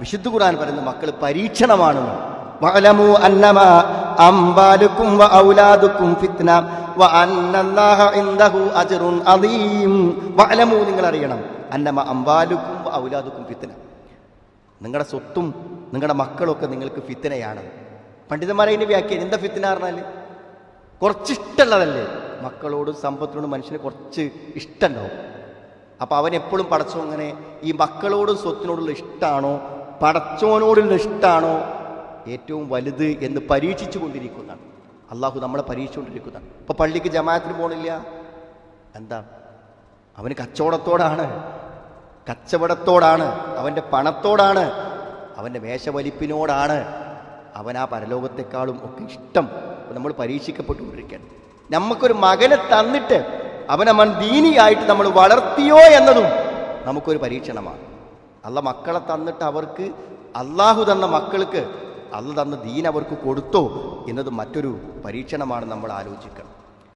വിശുദ്ധ ഖുർആൻ പറയുന്നത് മക്കൾ പരീക്ഷണമാണ് നിങ്ങൾ അറിയണം അന്നമ അമ്പാലുക്കും ഔലാദുക്കും ഫിത്ന. നിങ്ങളുടെ സ്വത്തും നിങ്ങളുടെ മക്കളൊക്കെ നിങ്ങൾക്ക് ഫിത്തനയാണ് പണ്ഡിതന്മാരെ അതിന്റെ വ്യാഖ്യാനം. എന്താ ഫിത്തന പറഞ്ഞാൽ കുറച്ചിഷ്ടമുള്ളതല്ലേ മക്കളോടും സമ്പത്തിനോടും മനുഷ്യന് കുറച്ച് ഇഷ്ടമുണ്ടാവും അപ്പൊ അവൻ എപ്പോഴും പടച്ചോ അങ്ങനെ ഈ മക്കളോടും സ്വത്തിനോടുള്ള ഇഷ്ടമാണോ പടച്ചോനോടുള്ള ഇഷ്ടമാണോ ഏറ്റവും വലുത് എന്ന് പരീക്ഷിച്ചു കൊണ്ടിരിക്കുന്നതാണ് അള്ളാഹു നമ്മളെ പരീക്ഷിച്ചുകൊണ്ടിരിക്കുന്നതാണ്. ഇപ്പൊ പള്ളിക്ക് ജമാഅത്തിന് പോണില്ല? എന്താ? അവന് കച്ചവടത്തോടാണ്. കച്ചവടത്തോടാണ്. അവന്റെ പണത്തോടാണ്. അവന്റെ വേഷവലിപ്പിനോടാണ്. അവൻ ആ പരലോകത്തെക്കാളും ഒക്കെ ഇഷ്ടം. നമ്മൾ പരീക്ഷിക്കപ്പെട്ടുകൊണ്ടിരിക്കുകയാണ്. നമുക്കൊരു മകനെ തന്നിട്ട് അവനെ മൻ ദീനിയായിട്ട് നമ്മൾ വളർത്തിയോ എന്നതും നമുക്കൊരു പരീക്ഷണമാണ്. അല്ല മക്കളെ തന്നിട്ട് അവർക്ക് അള്ളാഹു തന്ന മക്കൾക്ക് അല്ല തന്ന ദീൻ അവർക്ക് കൊടുത്തോ എന്നത് മറ്റൊരു പരീക്ഷണമാണ് നമ്മൾ ആലോചിക്കണം.